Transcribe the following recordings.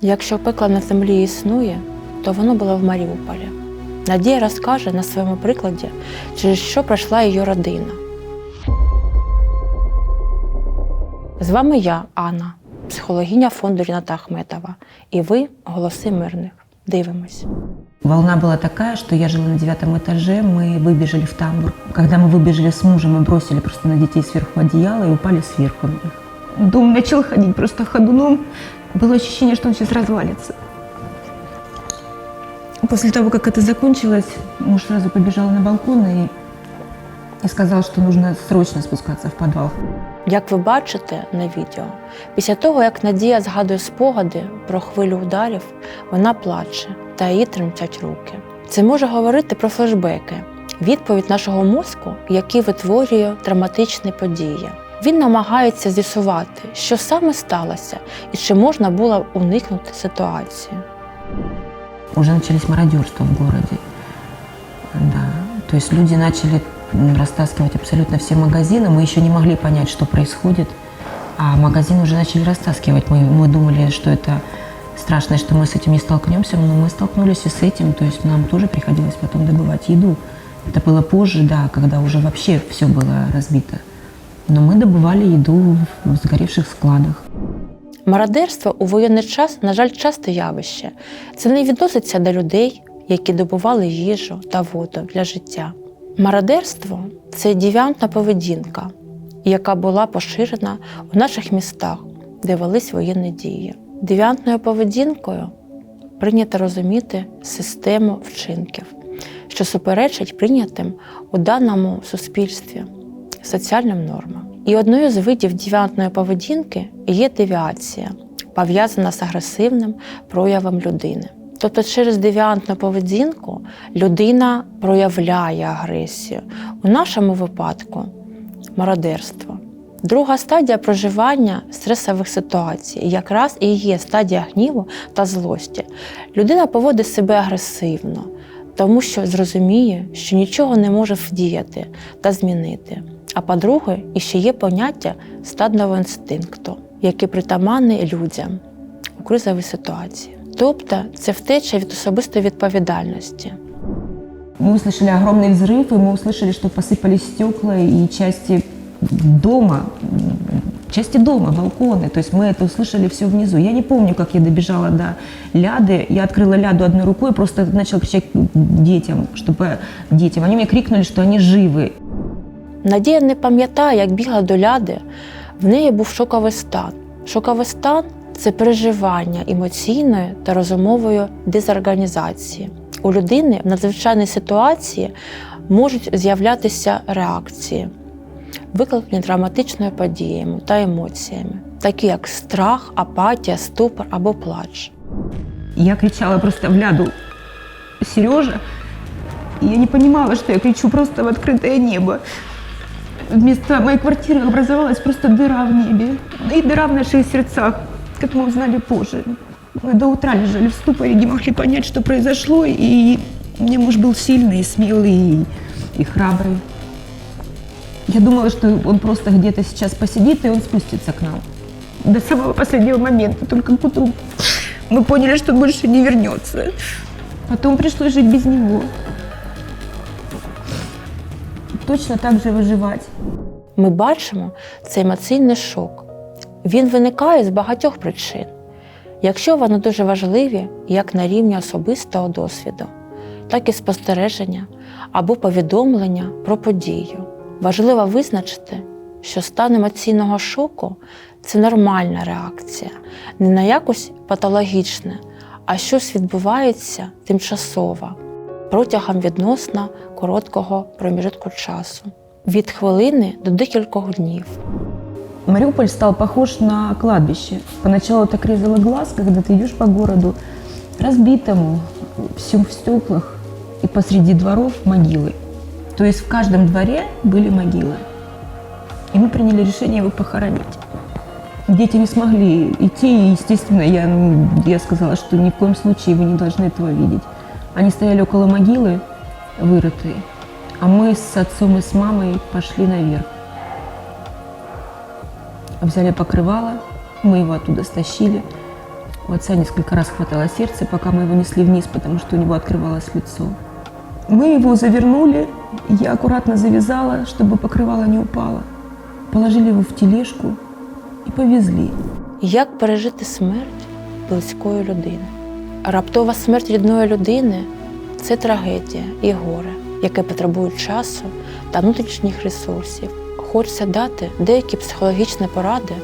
Якщо пекло на землі існує, то воно було в Маріуполі. Надія розкаже на своєму прикладі, через що пройшла її родина. З вами я, Анна, психологиня фонду Ріната Ахметова, і ви голоси мирних. Дивимось. Волна была такая, что я жила на девятом этаже, мы выбежали в тамбур. Когда мы выбежали с мужем, мы бросили просто на детей сверху одеяло и упали сверху на них. Дом начал ходить просто ходуном. Было ощущение, что он сейчас развалится. После того, как это закончилось, муж сразу побежал на балкон и, и сказал, что нужно срочно спускаться в подвал. Як ви бачите на відео, після того, як Надія згадує спогади про хвилю ударів, вона плаче та її тремтять руки. Це може говорити про флешбеки, відповідь нашого мозку, який витворює драматичні події. Він намагається з'ясувати, що саме сталося і чи можна було уникнути ситуації. Уже начались мародерства в городе. Да. То есть люди начали м, растаскивать абсолютно все магазины. Мы еще не могли понять, что происходит. А магазины уже начали растаскивать. Мы, мы думали, что это страшно, и что мы с этим не столкнемся, но мы столкнулись и с этим. То есть нам тоже приходилось потом добывать еду. Это было позже, да, когда уже вообще все было разбито. Но мы добывали еду в сгоревших складах. Мародерство у воєнний час, на жаль, часте явище. Це не відноситься до людей, які добували їжу та воду для життя. Мародерство це девіантна поведінка, яка була поширена у наших містах, де велись воєнні дії. Девіантною поведінкою прийнято розуміти систему вчинків, що суперечить прийнятим у даному суспільстві соціальним нормам. І одною з видів девіантної поведінки є девіація, пов'язана з агресивним проявом людини. Тобто через девіантну поведінку людина проявляє агресію. У нашому випадку мародерство. Друга стадія проживання стресових ситуацій якраз і є стадія гніву та злості. Людина поводить себе агресивно, тому що зрозуміє, що нічого не може вдіяти та змінити. А по-друге, іще є поняття стадного інстинкту, яке притаманне людям у кризовій ситуації. Тобто це втеча від особистої відповідальності. Мы услышали огромный взрыв, и мы услышали, что посыпались стекла и части дома, м, части дома, балконы. То есть мы это услышали все внизу. Я не помню, как я добежала до ляды. Я открыла ляду одной рукой, просто начала кричать детям, чтобы детям. Они мне крикнули, что они живы. Надія не пам'ятає, як бігла до ляди. В неї був шоковий стан. Шоковий стан це переживання емоційної та розумової дезорганізації. У людини в надзвичайній ситуації можуть з'являтися реакції, викликані драматичною подіями та емоціями, такі як страх, апатія, ступор або плач. Я кричала просто в ляду Сережа. И я не понимала, что я кричу просто в открытое небо. Вместо моей квартиры образовалась просто дыра в небе. И дыра в наших сердцах, как мы узнали позже. Мы до утра лежали в ступоре, не могли понять, что произошло. И меня муж был сильный, смелый и, и храбрый. Я думала, что он просто где-то сейчас посидит, и он спустится к нам. До самого последнего момента, только к утру. Мы поняли, что больше не вернется. Потом пришлось жить без него. Точно так же выживать. Ми бачимо цей емоційний шок. Він виникає з багатьох причин, якщо вони дуже важливі як на рівні особистого досвіду, так і спостереження або повідомлення про подію. Важливо визначити, що стан емоційного шоку це нормальна реакція, не на якось патологічне, а щось відбувається тимчасово протягом відносно короткого проміжутку часу від хвилини до декількох днів. Мариуполь стал похож на кладбище. Поначалу так резало глаз, когда ты идешь по городу, разбитому, всем в стеклах, и посреди дворов могилы. То есть в каждом дворе были могилы. И мы приняли решение его похоронить. Дети не смогли идти, и, естественно, я, ну, я сказала, что ни в коем случае вы не должны этого видеть. Они стояли около могилы, вырытые, а мы с отцом и с мамой пошли наверх. Взяли покрывало, мы его оттуда стащили. У отца несколько раз хватало сердце, пока мы его несли вниз, потому что у него открывалось лицо. Мы его завернули, я аккуратно завязала, чтобы покрывало не упало. Положили его в тележку и повезли. Як пережити смерть близької людини? Раптова смерть рідної людини це трагедія і горе, яке потребує часу та внутрішніх ресурсів. Хочеться дати деякі психологічні поради,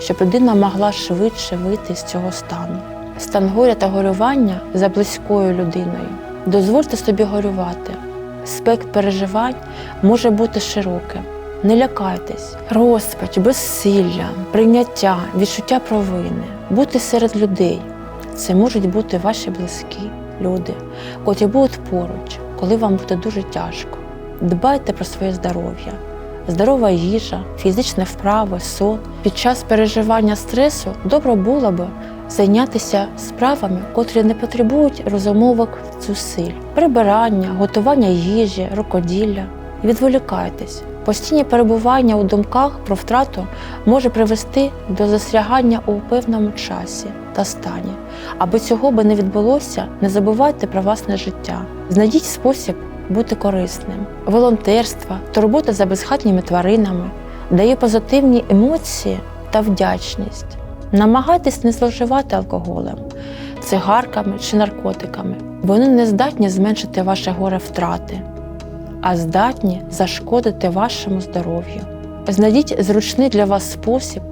щоб людина могла швидше вийти з цього стану. Стан горя та горювання за близькою людиною. Дозвольте собі горювати. Спектр переживань може бути широким. Не лякайтесь, розпач, безсилля, прийняття, відчуття провини, бути серед людей. Це можуть бути ваші близькі люди, котрі будуть поруч, коли вам буде дуже тяжко. Дбайте про своє здоров'я, здорова їжа, фізичне вправи, сон. Під час переживання стресу добре було б зайнятися справами, котрі не потребують розумовок зусиль, прибирання, готування їжі, рукоділля. Відволікайтесь. Постійне перебування у думках про втрату може привести до застрягання у певному часі та стані. Аби цього би не відбулося, не забувайте про власне життя. Знайдіть спосіб бути корисним. Волонтерство, турбота за безхатніми тваринами дає позитивні емоції та вдячність. Намагайтесь не зловживати алкоголем, цигарками чи наркотиками. Вони не здатні зменшити ваше горе втрати а здатні зашкодити вашому здоров'ю. Знайдіть зручний для вас спосіб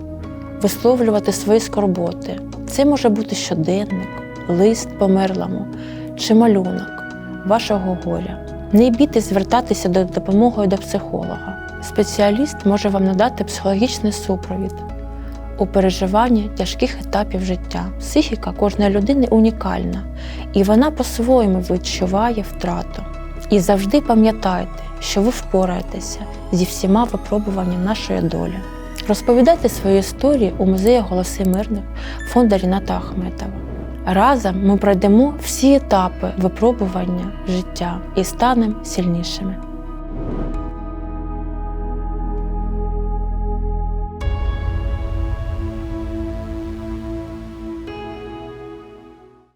висловлювати свої скорботи. Це може бути щоденник, лист померлому чи малюнок вашого горя. Не бійтесь звертатися до допомоги до психолога. Спеціаліст може вам надати психологічний супровід у переживанні тяжких етапів життя. Психіка кожної людини унікальна, і вона по-своєму відчуває втрату. І завжди пам'ятайте, що ви впораєтеся зі всіма випробуваннями нашої долі. Розповідайте свої історії у музеї Голоси мирних фонду Ріната Ахметова. Разом ми пройдемо всі етапи випробування життя і станемо сильнішими.